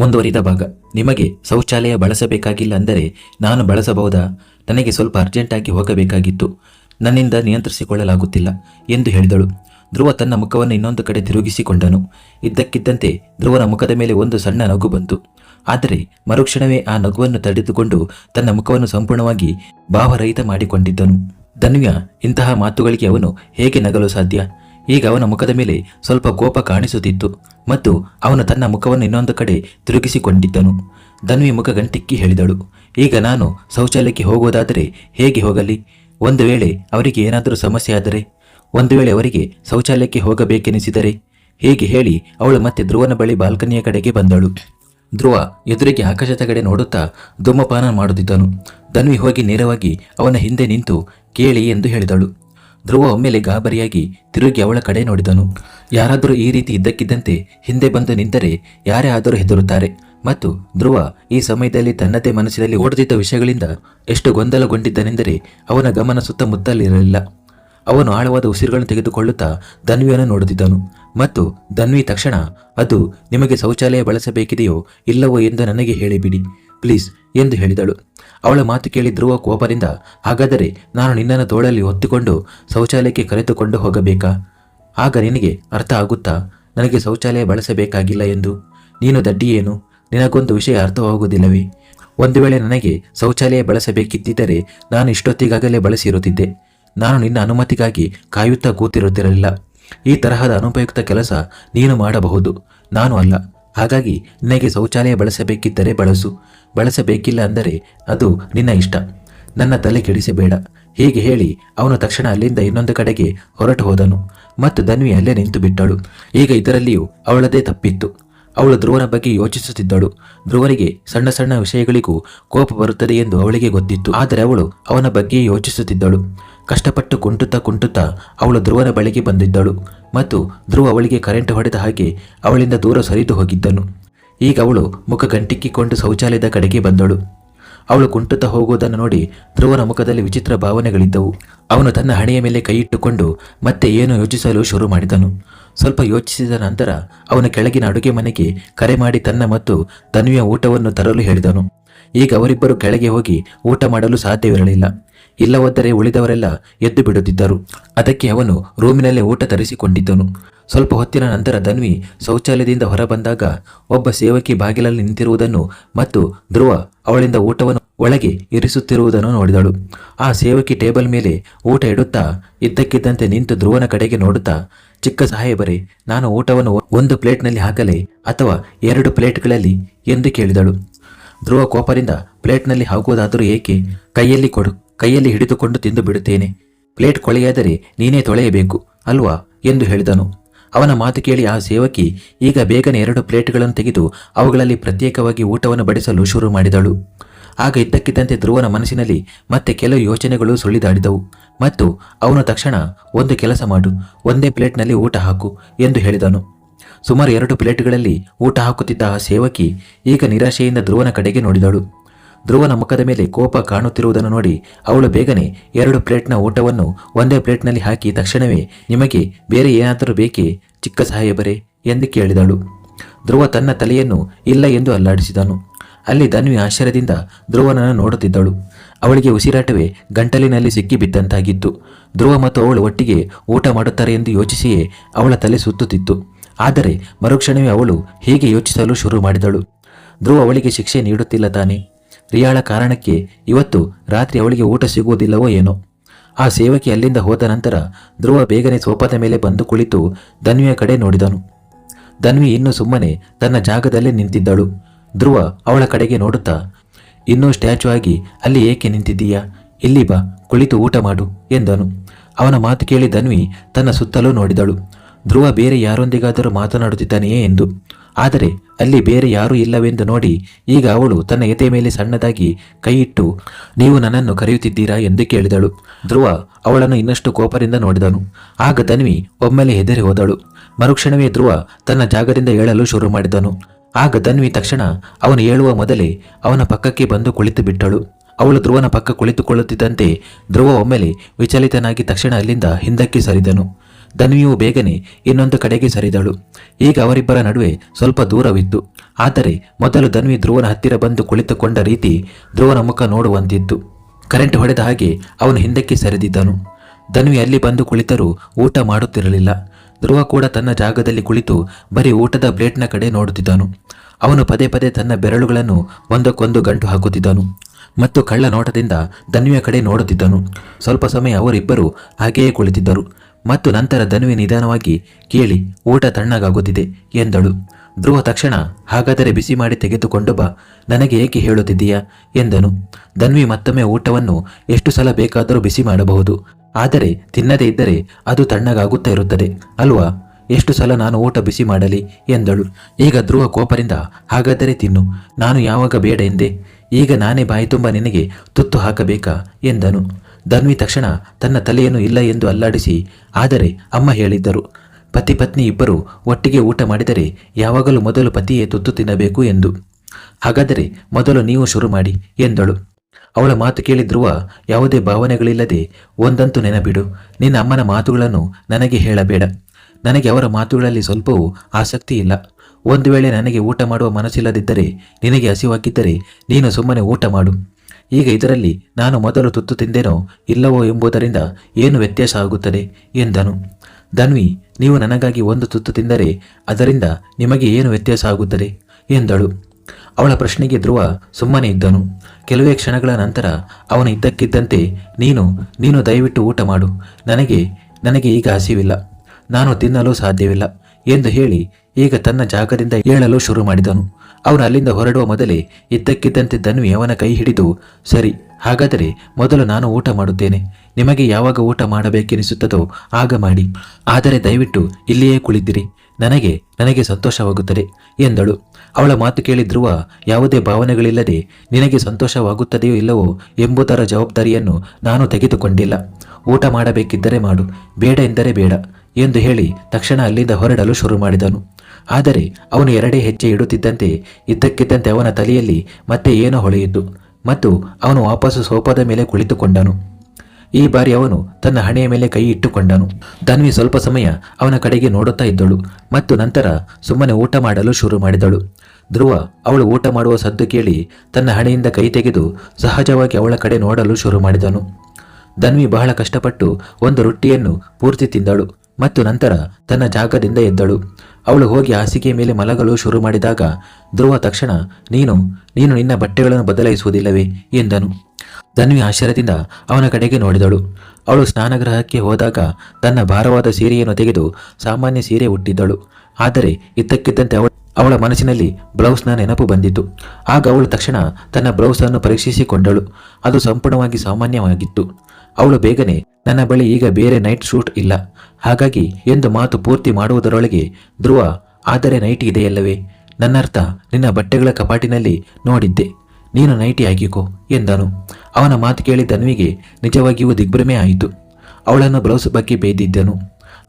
ಮುಂದುವರಿದ ಭಾಗ. ನಿಮಗೆ ಶೌಚಾಲಯ ಬಳಸಬೇಕಾಗಿಲ್ಲ ಅಂದರೆ ನಾನು ಬಳಸಬಹುದಾ? ನನಗೆ ಸ್ವಲ್ಪ ಅರ್ಜೆಂಟಾಗಿ ಹೋಗಬೇಕಾಗಿತ್ತು. ನನ್ನಿಂದ ನಿಯಂತ್ರಿಸಿಕೊಳ್ಳಲಾಗುತ್ತಿಲ್ಲ ಎಂದು ಹೇಳಿದಳು. ಧ್ರುವ ತನ್ನ ಮುಖವನ್ನು ಇನ್ನೊಂದು ಕಡೆ ತಿರುಗಿಸಿಕೊಂಡನು. ಇದ್ದಕ್ಕಿದ್ದಂತೆ ಧ್ರುವನ ಮುಖದ ಮೇಲೆ ಒಂದು ಸಣ್ಣ ನಗು ಬಂತು. ಆದರೆ ಮರುಕ್ಷಣವೇ ಆ ನಗುವನ್ನು ತಡೆದುಕೊಂಡು ತನ್ನ ಮುಖವನ್ನು ಸಂಪೂರ್ಣವಾಗಿ ಭಾವರಹಿತ ಮಾಡಿಕೊಂಡಿದ್ದನು. ಧನ್ವ್ಯ, ಇಂತಹ ಮಾತುಗಳಿಗೆ ಅವನು ಹೇಗೆ ನಗಲು ಸಾಧ್ಯ? ಈಗ ಅವನ ಮುಖದ ಮೇಲೆ ಸ್ವಲ್ಪ ಕೋಪ ಕಾಣಿಸುತ್ತಿತ್ತು ಮತ್ತು ಅವನು ತನ್ನ ಮುಖವನ್ನು ಇನ್ನೊಂದು ಕಡೆ ತಿರುಗಿಸಿಕೊಂಡಿದ್ದನು. ಧನ್ವಿ ಮುಖ ಗಂಟಿಕ್ಕಿ ಹೇಳಿದಳು, ಈಗ ನಾನು ಶೌಚಾಲಯಕ್ಕೆ ಹೋಗುವುದಾದರೆ ಹೇಗೆ ಹೋಗಲಿ? ಒಂದು ವೇಳೆ ಅವರಿಗೆ ಏನಾದರೂ ಸಮಸ್ಯೆ ಆದರೆ, ಒಂದು ವೇಳೆ ಅವರಿಗೆ ಶೌಚಾಲಯಕ್ಕೆ ಹೋಗಬೇಕೆನಿಸಿದರೆ ಹೀಗೆ ಹೇಳಿ ಅವಳು ಮತ್ತೆ ಧ್ರುವನ ಬಳಿ ಬಾಲ್ಕನಿಯ ಕಡೆಗೆ ಬಂದಳು. ಧ್ರುವ ಎದುರಿಗೆ ಆಕಾಶದ ಕಡೆ ನೋಡುತ್ತಾ ಧೂಮಪಾನ ಮಾಡುತ್ತಿದ್ದನು. ಧನ್ವಿ ಹೋಗಿ ನೇರವಾಗಿ ಅವನ ಹಿಂದೆ ನಿಂತು ಕೇಳಿ ಎಂದು ಹೇಳಿದಳು. ಧ್ರುವ ಒಮ್ಮೆಲೆ ಗಾಬರಿಯಾಗಿ ತಿರುಗಿ ಅವಳ ಕಡೆ ನೋಡಿದನು. ಯಾರಾದರೂ ಈ ರೀತಿ ಇದ್ದಕ್ಕಿದ್ದಂತೆ ಹಿಂದೆ ಬಂದು ನಿಂತರೆ ಯಾರೇ ಆದರೂ ಹೆದರುತ್ತಾರೆ. ಮತ್ತು ಧ್ರುವ ಈ ಸಮಯದಲ್ಲಿ ತನ್ನದೇ ಮನಸ್ಸಿನಲ್ಲಿ ಓಡದಿದ್ದ ವಿಷಯಗಳಿಂದ ಎಷ್ಟು ಗೊಂದಲಗೊಂಡಿದ್ದನೆಂದರೆ ಅವನ ಗಮನ ಸುತ್ತಮುತ್ತಲಿರಲಿಲ್ಲ. ಅವನು ಆಳವಾದ ಉಸಿರುಗಳನ್ನು ತೆಗೆದುಕೊಳ್ಳುತ್ತಾ ಧನ್ವಿಯನ್ನು ನೋಡುತ್ತಿದ್ದನು. ಮತ್ತು ಧನ್ವಿ ತಕ್ಷಣ, ಅದು ನಿಮಗೆ ಶೌಚಾಲಯ ಬಳಸಬೇಕಿದೆಯೋ ಇಲ್ಲವೋ ಎಂದು ನನಗೆ ಹೇಳಿಬಿಡಿ. ಪ್ಲೀಸ್ ಎಂದು ಹೇಳಿದಳು. ಅವಳ ಮಾತು ಕೇಳಿ ಧ್ರುವ ಕೋಪದಿಂದ, ಹಾಗಾದರೆ ನಾನು ನಿನ್ನನ್ನು ತೋಳಲ್ಲಿ ಹೊತ್ತುಕೊಂಡು ಶೌಚಾಲಯಕ್ಕೆ ಕರೆದುಕೊಂಡು ಹೋಗಬೇಕಾ? ಆಗ ನಿನಗೆ ಅರ್ಥ ಆಗುತ್ತಾ? ನನಗೆ ಶೌಚಾಲಯ ಬಳಸಬೇಕಾಗಿಲ್ಲ ಎಂದು? ನೀನು ದಡ್ಡಿಯೇನು? ನಿನಗೊಂದು ವಿಷಯ ಅರ್ಥವಾಗುವುದಿಲ್ಲವೇ? ಒಂದು ವೇಳೆ ನನಗೆ ಶೌಚಾಲಯ ಬಳಸಬೇಕಿದ್ದಿದ್ದರೆ ನಾನು ಇಷ್ಟೊತ್ತಿಗಾಗಲೇ ಬಳಸಿರುತ್ತಿದ್ದೆ. ನಾನು ನಿನ್ನ ಅನುಮತಿಗಾಗಿ ಕಾಯುತ್ತಾ ಕೂತಿರುತ್ತಿರಲಿಲ್ಲ. ಈ ತರಹದ ಅನುಪಯುಕ್ತ ಕೆಲಸ ನೀನು ಮಾಡಬಹುದು. ನಾನು ಅಲ್ಲ. ಹಾಗಾಗಿ ನಿನಗೆ ಶೌಚಾಲಯ ಬಳಸಬೇಕಿದ್ದರೆ ಬಳಸು. ಬಳಸಬೇಕಿಲ್ಲ ಅಂದರೆ ಅದು ನಿನ್ನ ಇಷ್ಟ. ನನ್ನ ತಲೆ ಕೆಡಿಸಬೇಡ. ಹೀಗೆ ಹೇಳಿ ಅವನು ತಕ್ಷಣ ಅಲ್ಲಿಂದ ಇನ್ನೊಂದು ಕಡೆಗೆ ಹೊರಟು ಹೋದನು. ಮತ್ತು ಧನ್ವಿ ಅಲ್ಲೇ ನಿಂತು ಬಿಟ್ಟಳು. ಈಗ ಇದರಲ್ಲಿಯೂ ಅವಳದೇ ತಪ್ಪಿತ್ತು. ಅವಳು ಧ್ರುವನ ಬಗ್ಗೆ ಯೋಚಿಸುತ್ತಿದ್ದಳು. ಧ್ರುವನಿಗೆ ಸಣ್ಣ ಸಣ್ಣ ವಿಷಯಗಳಿಗೂ ಕೋಪ ಬರುತ್ತದೆ ಎಂದು ಅವಳಿಗೆ ಗೊತ್ತಿತ್ತು. ಆದರೆ ಅವಳು ಅವನ ಬಗ್ಗೆ ಯೋಚಿಸುತ್ತಿದ್ದಳು. ಕಷ್ಟಪಟ್ಟು ಕುಂಟುತ್ತಾ ಕುಂಟುತ್ತಾ ಅವಳು ಧ್ರುವನ ಬಳಿಗೆ ಬಂದಿದ್ದಳು. ಮತ್ತು ಧ್ರುವ ಅವಳಿಗೆ ಕರೆಂಟ್ ಹೊಡೆದ ಹಾಗೆ ಅವಳಿಂದ ದೂರ ಸರಿದು ಹೋಗಿದ್ದನು. ಈಗ ಅವಳು ಮುಖ ಗಂಟಿಕ್ಕಿಕೊಂಡು ಶೌಚಾಲಯದ ಕಡೆಗೆ ಬಂದಳು. ಅವಳು ಕುಂಟುತ್ತಾ ಹೋಗುವುದನ್ನು ನೋಡಿ ಧ್ರುವನ ಮುಖದಲ್ಲಿ ವಿಚಿತ್ರ ಭಾವನೆಗಳಿದ್ದವು. ಅವನು ತನ್ನ ಹಣೆಯ ಮೇಲೆ ಕೈಯಿಟ್ಟುಕೊಂಡು ಮತ್ತೆ ಏನು ಯೋಚಿಸಲು ಶುರು ಮಾಡಿದನು. ಸ್ವಲ್ಪ ಯೋಚಿಸಿದ ನಂತರ ಅವನು ಕೆಳಗಿನ ಅಡುಗೆ ಮನೆಗೆ ಕರೆ ಮಾಡಿ ತನ್ನ ಮತ್ತು ತನ್ವಿಯ ಊಟವನ್ನು ತರಲು ಹೇಳಿದನು. ಈಗ ಅವರಿಬ್ಬರು ಕೆಳಗೆ ಹೋಗಿ ಊಟ ಮಾಡಲು ಸಾಧ್ಯವಿರಲಿಲ್ಲ. ಇಲ್ಲವಾದರೆ ಉಳಿದವರೆಲ್ಲ ಎದ್ದು ಬಿಡುತ್ತಿದ್ದರು. ಅದಕ್ಕೆ ಅವನು ರೂಮಿನಲ್ಲೇ ಊಟ ತರಿಸಿಕೊಂಡಿದ್ದನು. ಸ್ವಲ್ಪ ಹೊತ್ತಿನ ನಂತರ ಧನ್ವಿ ಶೌಚಾಲಯದಿಂದ ಹೊರಬಂದಾಗ ಒಬ್ಬ ಸೇವಕಿ ಬಾಗಿಲಲ್ಲಿ ನಿಂತಿರುವುದನ್ನು ಮತ್ತು ಧ್ರುವ ಅವಳಿಂದ ಊಟವನ್ನು ಒಳಗೆ ಇರಿಸುತ್ತಿರುವುದನ್ನು ನೋಡಿದಳು. ಆ ಸೇವಕಿ ಟೇಬಲ್ ಮೇಲೆ ಊಟ ಇಡುತ್ತಾ ಇದ್ದಕ್ಕಿದ್ದಂತೆ ನಿಂತು ಧ್ರುವನ ಕಡೆಗೆ ನೋಡುತ್ತಾ, ಚಿಕ್ಕ ಸಾಹೇಬರೇ, ನಾನು ಊಟವನ್ನು ಒಂದು ಪ್ಲೇಟ್ನಲ್ಲಿ ಹಾಕಲೇ ಅಥವಾ ಎರಡು ಪ್ಲೇಟ್ಗಳಲ್ಲಿ? ಎಂದು ಕೇಳಿದಳು. ಧ್ರುವ ಕೋಪದಿಂದ, ಪ್ಲೇಟ್ನಲ್ಲಿ ಹಾಕುವುದಾದರೂ ಏಕೆ? ಕೈಯಲ್ಲಿ ಕೊಡು, ಕೈಯಲ್ಲಿ ಹಿಡಿದುಕೊಂಡು ತಿಂದು ಬಿಡುತ್ತೇನೆ. ಪ್ಲೇಟ್ ಕೊಳೆಯಾದರೆ ನೀನೇ ತೊಳೆಯಬೇಕು, ಅಲ್ವಾ? ಎಂದು ಹೇಳಿದನು. ಅವನ ಮಾತು ಕೇಳಿ ಆ ಸೇವಕಿ ಈಗ ಬೇಗನೆ ಎರಡು ಪ್ಲೇಟ್ಗಳನ್ನು ತೆಗೆದು ಅವುಗಳಲ್ಲಿ ಪ್ರತ್ಯೇಕವಾಗಿ ಊಟವನ್ನು ಬಡಿಸಲು ಶುರು ಮಾಡಿದಳು. ಆಗ ಇದ್ದಕ್ಕಿದ್ದಂತೆ ಧ್ರುವನ ಮನಸ್ಸಿನಲ್ಲಿ ಮತ್ತೆ ಕೆಲವು ಯೋಚನೆಗಳು ಸುಳಿದಾಡಿದವು. ಮತ್ತು ಅವನು ತಕ್ಷಣ, ಒಂದು ಕೆಲಸ ಮಾಡು, ಒಂದೇ ಪ್ಲೇಟ್ನಲ್ಲಿ ಊಟ ಹಾಕು, ಎಂದು ಹೇಳಿದನು. ಸುಮಾರು ಎರಡು ಪ್ಲೇಟ್ಗಳಲ್ಲಿ ಊಟ ಹಾಕುತ್ತಿದ್ದ ಆ ಸೇವಕಿ ಈಗ ನಿರಾಶೆಯಿಂದ ಧ್ರುವನ ಕಡೆಗೆ ನೋಡಿದಳು. ಧ್ರುವನ ಮುಖದ ಮೇಲೆ ಕೋಪ ಕಾಣುತ್ತಿರುವುದನ್ನು ನೋಡಿ ಅವಳು ಬೇಗನೆ ಎರಡು ಪ್ಲೇಟ್ನ ಊಟವನ್ನು ಒಂದೇ ಪ್ಲೇಟ್ನಲ್ಲಿ ಹಾಕಿ ತಕ್ಷಣವೇ ನಿಮಗೆ ಬೇರೆ ಏನಾದರೂ ಬೇಕೇ ಚಿಕ್ಕ ಸಾಹೇಬರೇ ಎಂದು ಕೇಳಿದಳು. ಧ್ರುವ ತನ್ನ ತಲೆಯನ್ನು ಇಲ್ಲ ಎಂದು ಅಲ್ಲಾಡಿಸಿದನು. ಅಲ್ಲಿ ಧನ್ವಿ ಆಶ್ಚರ್ಯದಿಂದ ಧ್ರುವನನ್ನು ನೋಡುತ್ತಿದ್ದಳು. ಅವಳಿಗೆ ಉಸಿರಾಟವೇ ಗಂಟಲಿನಲ್ಲಿ ಸಿಕ್ಕಿಬಿದ್ದಂತಾಗಿತ್ತು. ಧ್ರುವ ಮತ್ತು ಅವಳು ಒಟ್ಟಿಗೆ ಊಟ ಮಾಡುತ್ತಾರೆ ಎಂದು ಯೋಚಿಸಿಯೇ ಅವಳ ತಲೆ ಸುತ್ತುತ್ತಿತ್ತು. ಆದರೆ ಮರುಕ್ಷಣವೇ ಅವಳು ಹೀಗೆ ಯೋಚಿಸಲು ಶುರು ಮಾಡಿದಳು. ಧ್ರುವ ಅವಳಿಗೆ ಶಿಕ್ಷೆ ನೀಡುತ್ತಿಲ್ಲ ತಾನೆ. ರಿಯಾಳ ಕಾರಣಕ್ಕೆ ಇವತ್ತು ರಾತ್ರಿ ಅವಳಿಗೆ ಊಟ ಸಿಗುವುದಿಲ್ಲವೋ ಏನೋ. ಆ ಸೇವಕಿ ಅಲ್ಲಿಂದ ಹೋದ ನಂತರ ಧ್ರುವ ಬೇಗನೆ ಸೋಪಾದ ಮೇಲೆ ಬಂದು ಕುಳಿತು ಧನ್ವಿಯ ಕಡೆ ನೋಡಿದನು. ಧನ್ವಿ ಇನ್ನೂ ಸುಮ್ಮನೆ ತನ್ನ ಜಾಗದಲ್ಲೇ ನಿಂತಿದ್ದಳು. ಧ್ರುವ ಅವಳ ಕಡೆಗೆ ನೋಡುತ್ತಾ, ಇನ್ನೂ ಸ್ಟ್ಯಾಚು ಆಗಿ ಅಲ್ಲಿ ಏಕೆ ನಿಂತಿದ್ದೀಯಾ? ಇಲ್ಲಿ ಬಾ, ಕುಳಿತು ಊಟ ಮಾಡು, ಎಂದನು. ಅವನ ಮಾತು ಕೇಳಿ ಧನ್ವಿ ತನ್ನ ಸುತ್ತಲೂ ನೋಡಿದಳು. ಧ್ರುವ ಬೇರೆ ಯಾರೊಂದಿಗಾದರೂ ಮಾತನಾಡುತ್ತಿದ್ದಾನೆಯೇ ಎಂದು. ಆದರೆ ಅಲ್ಲಿ ಬೇರೆ ಯಾರೂ ಇಲ್ಲವೆಂದು ನೋಡಿ ಈಗ ಅವಳು ತನ್ನ ಎದೆ ಮೇಲೆ ಸಣ್ಣದಾಗಿ ಕೈಯಿಟ್ಟು, ನೀವು ನನ್ನನ್ನು ಕರೆಯುತ್ತಿದ್ದೀರಾ? ಎಂದು ಕೇಳಿದಳು. ಧ್ರುವ ಅವಳನ್ನು ಇನ್ನಷ್ಟು ಕೋಪದಿಂದ ನೋಡಿದನು. ಆಗ ತನ್ವಿ ಒಮ್ಮೆಲೆ ಹೆದರಿ ಹೋದಳು. ಮರುಕ್ಷಣವೇ ಧ್ರುವ ತನ್ನ ಜಾಗದಿಂದ ಏಳಲು ಶುರು ಮಾಡಿದನು. ಆಗ ತನ್ವಿ ತಕ್ಷಣ ಅವನು ಏಳುವ ಮೊದಲೇ ಅವನ ಪಕ್ಕಕ್ಕೆ ಬಂದು ಕುಳಿತು ಬಿಟ್ಟಳು. ಅವಳು ಧ್ರುವನ ಪಕ್ಕ ಕುಳಿತುಕೊಳ್ಳುತ್ತಿದ್ದಂತೆ ಧ್ರುವ ಒಮ್ಮೆಲೆ ವಿಚಲಿತನಾಗಿ ತಕ್ಷಣ ಅಲ್ಲಿಂದ ಹಿಂದಕ್ಕೆ ಸರಿದನು. ಧನ್ವಿಯು ಬೇಗನೆ ಇನ್ನೊಂದು ಕಡೆಗೆ ಸರಿದಳು. ಈಗ ಅವರಿಬ್ಬರ ನಡುವೆ ಸ್ವಲ್ಪ ದೂರವಿತ್ತು. ಆದರೆ ಮೊದಲು ಧನ್ವಿ ಧ್ರುವನ ಹತ್ತಿರ ಬಂದು ಕುಳಿತುಕೊಂಡ ರೀತಿ ಧ್ರುವನ ಮುಖ ನೋಡುವಂತಿತ್ತು. ಕರೆಂಟ್ ಹೊಡೆದ ಹಾಗೆ ಅವನು ಹಿಂದಕ್ಕೆ ಸರಿದಿದ್ದನು. ಧನ್ವಿ ಅಲ್ಲಿ ಬಂದು ಕುಳಿತರೂ ಊಟ ಮಾಡುತ್ತಿರಲಿಲ್ಲ. ಧ್ರುವ ಕೂಡ ತನ್ನ ಜಾಗದಲ್ಲಿ ಕುಳಿತು ಬರೀ ಊಟದ ಪ್ಲೇಟ್ನ ಕಡೆ ನೋಡುತ್ತಿದ್ದನು. ಅವನು ಪದೇ ಪದೇ ತನ್ನ ಬೆರಳುಗಳನ್ನು ಒಂದಕ್ಕೊಂದು ಗಂಟು ಹಾಕುತ್ತಿದ್ದನು ಮತ್ತು ಕಳ್ಳ ನೋಟದಿಂದ ಧನ್ವಿಯ ಕಡೆ ನೋಡುತ್ತಿದ್ದನು. ಸ್ವಲ್ಪ ಸಮಯ ಅವರಿಬ್ಬರು ಹಾಗೆಯೇ ಕುಳಿತಿದ್ದರು. ಮತ್ತು ನಂತರ ಧನುವೆ ನಿಧಾನವಾಗಿ ಕೇಳಿ, ಊಟ ತಣ್ಣಗಾಗುತ್ತಿದೆ ಎಂದಳು. ಧ್ರುವ ತಕ್ಷಣ, ಹಾಗಾದರೆ ಬಿಸಿ ಮಾಡಿ ತೆಗೆದುಕೊಂಡು ಬಾ, ನನಗೆ ಏಕೆ ಹೇಳುತ್ತಿದ್ದೀಯಾ ಎಂದನು. ಧನ್ವಿ ಮತ್ತೊಮ್ಮೆ ಊಟವನ್ನು ಎಷ್ಟು ಸಲ ಬೇಕಾದರೂ ಬಿಸಿ ಮಾಡಬಹುದು, ಆದರೆ ತಿನ್ನದೇ ಇದ್ದರೆ ಅದು ತಣ್ಣಗಾಗುತ್ತಾ ಇರುತ್ತದೆ. ಅಲ್ವಾ? ಎಷ್ಟು ಸಲ ನಾನು ಊಟ ಬಿಸಿ ಮಾಡಲಿ ಎಂದಳು. ಈಗ ಧ್ರುವ ಕೋಪರಿಂದ ಹಾಗಾದರೆ ತಿನ್ನು, ನಾನು ಯಾವಾಗ ಬೇಡ ಎಂದೆ. ಈಗ ನಾನೇ ಬಾಯಿ ತುಂಬ ನಿನಗೆ ತುತ್ತು ಹಾಕಬೇಕಾ ಎಂದನು. ಧನ್ವಿ ತಕ್ಷಣ ತನ್ನ ತಲೆಯನ್ನು ಇಲ್ಲ ಎಂದು ಅಲ್ಲಾಡಿಸಿ, ಆದರೆ ಅಮ್ಮ ಹೇಳಿದ್ದರು, ಪತಿ ಪತ್ನಿ ಇಬ್ಬರು ಒಟ್ಟಿಗೆ ಊಟ ಮಾಡಿದರೆ ಯಾವಾಗಲೂ ಮೊದಲು ಪತಿಯೇ ತುತ್ತು ತಿನ್ನಬೇಕು ಎಂದು. ಹಾಗಾದರೆ ಮೊದಲು ನೀವು ಶುರು ಮಾಡಿ, ಎಂದಳು. ಅವಳ ಮಾತು ಕೇಳಿದ್ರುವ ಯಾವುದೇ ಭಾವನೆಗಳಿಲ್ಲದೆ, ಒಂದಂತೂ ನೆನಪಿಡು, ನಿನ್ನ ಅಮ್ಮನ ಮಾತುಗಳನ್ನು ನನಗೆ ಹೇಳಬೇಡ. ನನಗೆ ಅವರ ಮಾತುಗಳಲ್ಲಿ ಸ್ವಲ್ಪವೂ ಆಸಕ್ತಿ ಇಲ್ಲ. ಒಂದು ವೇಳೆ ನನಗೆ ಊಟ ಮಾಡುವ ಮನಸ್ಸಿಲ್ಲದಿದ್ದರೆ, ನಿನಗೆ ಹಸಿವಾಗಿದ್ದರೆ ನೀನು ಸುಮ್ಮನೆ ಊಟ ಮಾಡು. ಈಗ ಇದರಲ್ಲಿ ನಾನು ಮೊದಲು ತುತ್ತು ತಿಂದೇನೋ ಇಲ್ಲವೋ ಎಂಬುದರಿಂದ ಏನು ವ್ಯತ್ಯಾಸ ಆಗುತ್ತದೆ ಎಂದನು. ಧನ್ವಿ, ನೀವು ನನಗಾಗಿ ಒಂದು ತುತ್ತು ತಿಂದರೆ ಅದರಿಂದ ನಿಮಗೆ ಏನು ವ್ಯತ್ಯಾಸ ಆಗುತ್ತದೆ ಎಂದಳು. ಅವಳ ಪ್ರಶ್ನೆಗೆ ಧ್ರುವ ಸುಮ್ಮನೆ ಇದ್ದನು. ಕೆಲವೇ ಕ್ಷಣಗಳ ನಂತರ ಅವನು ಇದ್ದಕ್ಕಿದ್ದಂತೆ, ನೀನು ನೀನು ದಯವಿಟ್ಟು ಊಟ ಮಾಡು. ನನಗೆ ನನಗೆ ಈಗ ಹಸಿವಿಲ್ಲ. ನಾನು ತಿನ್ನಲು ಸಾಧ್ಯವಿಲ್ಲ ಎಂದು ಹೇಳಿ ಈಗ ತನ್ನ ಜಾಗದಿಂದ ಏಳಲು ಶುರು ಮಾಡಿದನು. ಅವನು ಅಲ್ಲಿಂದ ಹೊರಡುವ ಮೊದಲೇ ಇದ್ದಕ್ಕಿದ್ದಂತೆ ಧನ್ವಿ ಅವನ ಕೈ ಹಿಡಿದು, ಸರಿ, ಹಾಗಾದರೆ ಮೊದಲು ನಾನು ಊಟ ಮಾಡುತ್ತೇನೆ. ನಿಮಗೆ ಯಾವಾಗ ಊಟ ಮಾಡಬೇಕೆನಿಸುತ್ತದೋ ಆಗ ಮಾಡಿ. ಆದರೆ ದಯವಿಟ್ಟು ಇಲ್ಲಿಯೇ ಕುಳಿತಿರಿ. ನನಗೆ ನನಗೆ ಸಂತೋಷವಾಗುತ್ತದೆ, ಎಂದಳು. ಅವಳ ಮಾತು ಕೇಳಿ ಧ್ರುವ ಯಾವುದೇ ಭಾವನೆಗಳಿಲ್ಲದೆ, ನಿನಗೆ ಸಂತೋಷವಾಗುತ್ತದೆಯೋ ಇಲ್ಲವೋ ಎಂಬುದರ ಜವಾಬ್ದಾರಿಯನ್ನು ನಾನು ತೆಗೆದುಕೊಂಡಿಲ್ಲ. ಊಟ ಮಾಡಬೇಕಿದ್ದರೆ ಮಾಡು, ಬೇಡ ಎಂದರೆ ಬೇಡ, ಎಂದು ಹೇಳಿ ತಕ್ಷಣ ಅಲ್ಲಿಂದ ಹೊರಡಲು ಶುರು ಮಾಡಿದನು. ಆದರೆ ಅವನು ಎರಡೇ ಹೆಜ್ಜೆ ಇಡುತ್ತಿದ್ದಂತೆ ಇದ್ದಕ್ಕಿದ್ದಂತೆ ಅವನ ತಲೆಯಲ್ಲಿ ಮತ್ತೆ ಏನೋ ಹೊಳೆಯಿತು ಮತ್ತು ಅವನು ವಾಪಸ್ಸು ಸೋಫಾದ ಮೇಲೆ ಕುಳಿತುಕೊಂಡನು. ಈ ಬಾರಿ ಅವನು ತನ್ನ ಹಣೆಯ ಮೇಲೆ ಕೈ ಇಟ್ಟುಕೊಂಡನು. ಧನ್ವಿ ಸ್ವಲ್ಪ ಸಮಯ ಅವನ ಕಡೆಗೆ ನೋಡುತ್ತಾ ಇದ್ದಳು ಮತ್ತು ನಂತರ ಸುಮ್ಮನೆ ಊಟ ಮಾಡಲು ಶುರು ಮಾಡಿದಳು. ಧ್ರುವ ಅವಳು ಊಟ ಮಾಡುವ ಸದ್ದು ಕೇಳಿ ತನ್ನ ಹಣೆಯಿಂದ ಕೈ ತೆಗೆದು ಸಹಜವಾಗಿ ಅವಳ ಕಡೆ ನೋಡಲು ಶುರು ಮಾಡಿದನು. ಧನ್ವಿ ಬಹಳ ಕಷ್ಟಪಟ್ಟು ಒಂದು ರೊಟ್ಟಿಯನ್ನು ಪೂರ್ತಿ ತಿಂದಳು. ಮತ್ತು ನಂತರ ತನ್ನ ಜಾಗದಿಂದ ಎದ್ದಳು. ಅವಳು ಹೋಗಿ ಹಾಸಿಗೆಯ ಮೇಲೆ ಮಲಗಲು ಶುರು ಮಾಡಿದಾಗ ಧ್ರುವ ತಕ್ಷಣ, ನೀನು ನೀನು ನಿನ್ನ ಬಟ್ಟೆಗಳನ್ನು ಬದಲಾಯಿಸುವುದಿಲ್ಲವೇ? ಎಂದನು. ಧನ್ವಿ ಆಶ್ಚರ್ಯದಿಂದ ಅವನ ಕಡೆಗೆ ನೋಡಿದಳು. ಅವಳು ಸ್ನಾನಗೃಹಕ್ಕೆ ಹೋದಾಗ ತನ್ನ ಭಾರವಾದ ಸೀರೆಯನ್ನು ತೆಗೆದು ಸಾಮಾನ್ಯ ಸೀರೆ ಹುಟ್ಟಿದ್ದಳು ಆದರೆ ಇದ್ದಕ್ಕಿದ್ದಂತೆ ಅವಳು, ಅವಳ ಮನಸ್ಸಿನಲ್ಲಿ ಬ್ಲೌಸ್ನ ನೆನಪು ಬಂದಿತು ಆಗ ಅವಳು ತಕ್ಷಣ ತನ್ನ ಬ್ಲೌಸ್ ಅನ್ನು ಪರೀಕ್ಷಿಸಿಕೊಂಡಳು. ಅದು ಸಂಪೂರ್ಣವಾಗಿ ಸಾಮಾನ್ಯವಾಗಿತ್ತು. ಅವಳು ಬೇಗನೆ, ನನ್ನ ಬಳಿ ಈಗ ಬೇರೆ ನೈಟ್ ಶೂಟ್ ಇಲ್ಲ. ಹಾಗಾಗಿ ಎಂದು ಮಾತು ಪೂರ್ತಿ ಮಾಡುವುದರೊಳಗೆ ಧ್ರುವ, ಆದರೆ ನೈಟಿ ಇದೆಯಲ್ಲವೇ? ನನ್ನರ್ಥ, ನಿನ್ನ ಬಟ್ಟೆಗಳ ಕಪಾಟಿನಲ್ಲಿ ನೋಡಿದ್ದೆ. ನೀನು ನೈಟಿ ಹಾಕಿಕೋ ಎಂದನು. ಅವನ ಮಾತು ಕೇಳಿ ಧನ್ವಿಗೆ ನಿಜವಾಗಿಯೂ ದಿಗ್ಭ್ರಮೆ ಆಯಿತು. ಅವಳನ್ನು ಬ್ಲೌಸ್ ಬಗ್ಗೆ ಬೈದಿದ್ದನು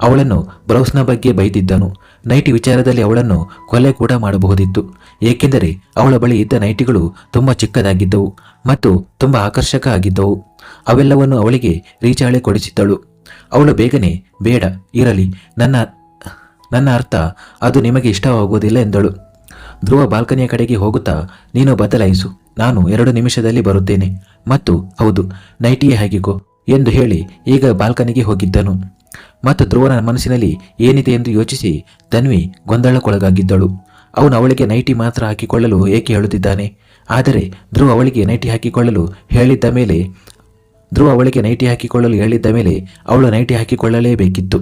ಅವಳನ್ನು ಬ್ಲೌಸ್ನ ಬಗ್ಗೆ ಬೈದಿದ್ದನು. ನೈಟಿ ವಿಚಾರದಲ್ಲಿ ಅವಳನ್ನು ಕೊಲೆ ಕೂಡ ಮಾಡಬಹುದಿತ್ತು. ಏಕೆಂದರೆ ಅವಳ ಬಳಿ ಇದ್ದ ನೈಟಿಗಳು ತುಂಬ ಚಿಕ್ಕದಾಗಿದ್ದವು ಮತ್ತು ತುಂಬ ಆಕರ್ಷಕ ಆಗಿದ್ದವು. ಅವೆಲ್ಲವನ್ನು ಅವಳಿಗೆ ರೀಚಾಳೆ ಕೊಡಿಸಿದ್ದಳು. ಅವಳು ಬೇಗನೆ, ಬೇಡ, ಇರಲಿ, ನನ್ನ ನನ್ನ ಅರ್ಥ ಅದು ನಿಮಗೆ ಇಷ್ಟವಾಗುವುದಿಲ್ಲ ಎಂದಳು. ಧ್ರುವ ಬಾಲ್ಕನಿಯ ಕಡೆಗೆ ಹೋಗುತ್ತಾ, ನೀನು ಬದಲಾಯಿಸು, ನಾನು ಎರಡು ನಿಮಿಷದಲ್ಲಿ ಬರುತ್ತೇನೆ. ಮತ್ತು, ಹೌದು, ನೈಟಿಯೇ ಹಾಕಿಕೋ ಎಂದು ಹೇಳಿ ಈಗ ಬಾಲ್ಕನಿಗೆ ಹೋಗಿದ್ದನು. ಮತ್ತು ಧ್ರುವನ ಮನಸ್ಸಿನಲ್ಲಿ ಏನಿದೆ ಎಂದು ಯೋಚಿಸಿ ತನ್ವಿ ಗೊಂದಲಕ್ಕೊಳಗಾಗಿದ್ದಳು. ಅವನು ಅವಳಿಗೆ ನೈಟಿ ಮಾತ್ರ ಹಾಕಿಕೊಳ್ಳಲು ಏಕೆ ಹೇಳುತ್ತಿದ್ದಾನೆ? ಆದರೆ ಧ್ರುವ ಅವಳಿಗೆ ನೈಟಿ ಹಾಕಿಕೊಳ್ಳಲು ಹೇಳಿದ್ದ ಮೇಲೆ ಧ್ರುವ ಅವಳಿಗೆ ನೈಟಿ ಹಾಕಿಕೊಳ್ಳಲು ಹೇಳಿದ್ದ ಮೇಲೆ ಅವಳು ನೈಟಿ ಹಾಕಿಕೊಳ್ಳಲೇಬೇಕಿತ್ತು.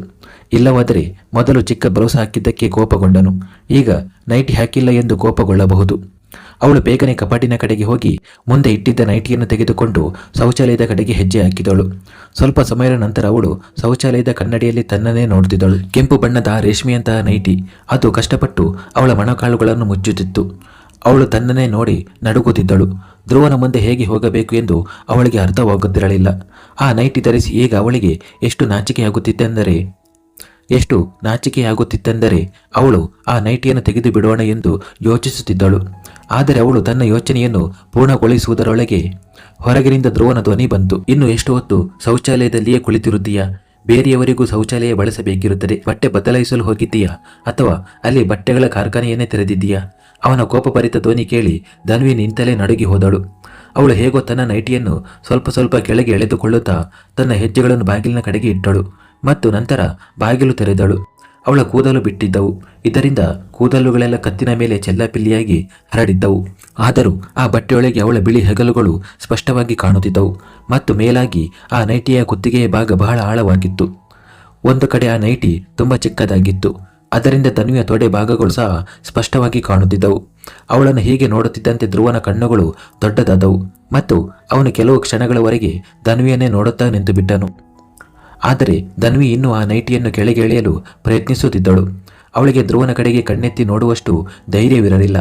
ಇಲ್ಲವಾದರೆ ಮೊದಲು ಚಿಕ್ಕ ಬ್ಲೌಸ್ ಹಾಕಿದ್ದಕ್ಕೆ ಕೋಪಗೊಂಡನು. ಈಗ ನೈಟಿ ಹಾಕಿಲ್ಲ ಎಂದು ಕೋಪಗೊಳ್ಳಬಹುದು. ಅವಳು ಬೇಗನೆ ಕಪಾಟಿನ ಕಡೆಗೆ ಹೋಗಿ ಮುಂದೆ ಇಟ್ಟಿದ್ದ ನೈಟಿಯನ್ನು ತೆಗೆದುಕೊಂಡು ಶೌಚಾಲಯದ ಕಡೆಗೆ ಹೆಜ್ಜೆ ಹಾಕಿದಳು. ಸ್ವಲ್ಪ ಸಮಯದ ನಂತರ ಅವಳು ಶೌಚಾಲಯದ ಕನ್ನಡಿಯಲ್ಲಿ ತನ್ನನ್ನೇ ನೋಡುತ್ತಿದ್ದಳು ಕೆಂಪು ಬಣ್ಣದ ರೇಷ್ಮೆಯಂತಹ ನೈಟಿ. ಅದು ಕಷ್ಟಪಟ್ಟು ಅವಳ ಮಣಕಾಳುಗಳನ್ನು ಮುಚ್ಚುತ್ತಿತ್ತು. ಅವಳು ತನ್ನನ್ನೇ ನೋಡಿ ನಡುಗುತ್ತಿದ್ದಳು. ಧ್ರುವನ ಮುಂದೆ ಹೇಗೆ ಹೋಗಬೇಕು ಎಂದು ಅವಳಿಗೆ ಅರ್ಥವಾಗುತ್ತಿರಲಿಲ್ಲ. ಆ ನೈಟಿ ಧರಿಸಿ ಈಗ ಅವಳಿಗೆ ಎಷ್ಟು ನಾಚಿಕೆಯಾಗುತ್ತಿತ್ತೆಂದರೆ ಎಷ್ಟು ನಾಚಿಕೆಯಾಗುತ್ತಿತ್ತೆಂದರೆ ಅವಳು ಆ ನೈಟಿಯನ್ನು ತೆಗೆದು ಬಿಡೋಣ ಎಂದು ಯೋಚಿಸುತ್ತಿದ್ದಳು. ಆದರೆ ಅವಳು ತನ್ನ ಯೋಚನೆಯನ್ನು ಪೂರ್ಣಗೊಳಿಸುವುದರೊಳಗೆ ಹೊರಗಿನಿಂದ ಧ್ರುವನ ಧ್ವನಿ ಬಂತು. ಇನ್ನು ಎಷ್ಟು ಹೊತ್ತು ಶೌಚಾಲಯದಲ್ಲಿಯೇ ಕುಳಿತಿರುತ್ತೀಯಾ? ಬೇರೆಯವರಿಗೂ ಶೌಚಾಲಯ ಬಳಸಬೇಕಿರುತ್ತದೆ. ಬಟ್ಟೆ ಬದಲಾಯಿಸಲು ಹೋಗಿದ್ದೀಯಾ? ಅಥವಾ ಅಲ್ಲಿ ಬಟ್ಟೆಗಳ ಕಾರ್ಖಾನೆಯನ್ನೇ ತೆರೆದಿದ್ದೀಯಾ? ಅವನ ಕೋಪಭರಿತ ಧ್ವನಿ ಕೇಳಿ ಧನ್ವಿ ನಿಂತಲೇ ನಡುಗಿ ಹೋದಳು. ಅವಳು ಹೇಗೋ ತನ್ನ ನೈಟಿಯನ್ನು ಸ್ವಲ್ಪ ಸ್ವಲ್ಪ ಕೆಳಗೆ ಎಳೆದುಕೊಳ್ಳುತ್ತಾ ತನ್ನ ಹೆಜ್ಜೆಗಳನ್ನು ಬಾಗಿಲಿನ ಕಡೆಗೆ ಇಟ್ಟಳು ಮತ್ತು ನಂತರ ಬಾಗಿಲು ತೆರೆದಳು. ಅವಳ ಕೂದಲು ಬಿಟ್ಟಿದ್ದವು. ಇದರಿಂದ ಕೂದಲುಗಳೆಲ್ಲ ಕತ್ತಿನ ಮೇಲೆ ಚೆಲ್ಲಾಪಿಲ್ಲಿಯಾಗಿ ಹರಡಿದ್ದವು. ಆದರೂ ಆ ಬಟ್ಟೆಯೊಳಗೆ ಅವಳ ಬಿಳಿ ಹೆಗಲುಗಳು ಸ್ಪಷ್ಟವಾಗಿ ಕಾಣುತ್ತಿದ್ದವು ಮತ್ತು ಮೇಲಾಗಿ ಆ ನೈಟಿಯ ಕುತ್ತಿಗೆಯ ಭಾಗ ಬಹಳ ಆಳವಾಗಿತ್ತು. ಒಂದು ಕಡೆ ಆ ನೈಟಿ ತುಂಬ ಚಿಕ್ಕದಾಗಿತ್ತು. ಅದರಿಂದ ತನ್ವಿಯ ತೊಡೆ ಭಾಗಗಳು ಸಹ ಸ್ಪಷ್ಟವಾಗಿ ಕಾಣುತ್ತಿದ್ದವು. ಅವಳನ್ನು ಹೀಗೆ ನೋಡುತ್ತಿದ್ದಂತೆ ಧ್ರುವನ ಕಣ್ಣುಗಳು ದೊಡ್ಡದಾದವು ಮತ್ತು ಅವನು ಕೆಲವು ಕ್ಷಣಗಳವರೆಗೆ ಧನ್ವಿಯನ್ನೇ ನೋಡುತ್ತಾ ನಿಂತು ಬಿಟ್ಟನು. ಆದರೆ ಧನ್ವಿ ಇನ್ನೂ ಆ ನೈಟಿಯನ್ನು ಕೆಳಗೆ ಎಳೆಯಲು ಪ್ರಯತ್ನಿಸುತ್ತಿದ್ದಳು. ಅವಳಿಗೆ ಧ್ರುವನ ಕಡೆಗೆ ಕಣ್ಣೆತ್ತಿ ನೋಡುವಷ್ಟು ಧೈರ್ಯವಿರಲಿಲ್ಲ.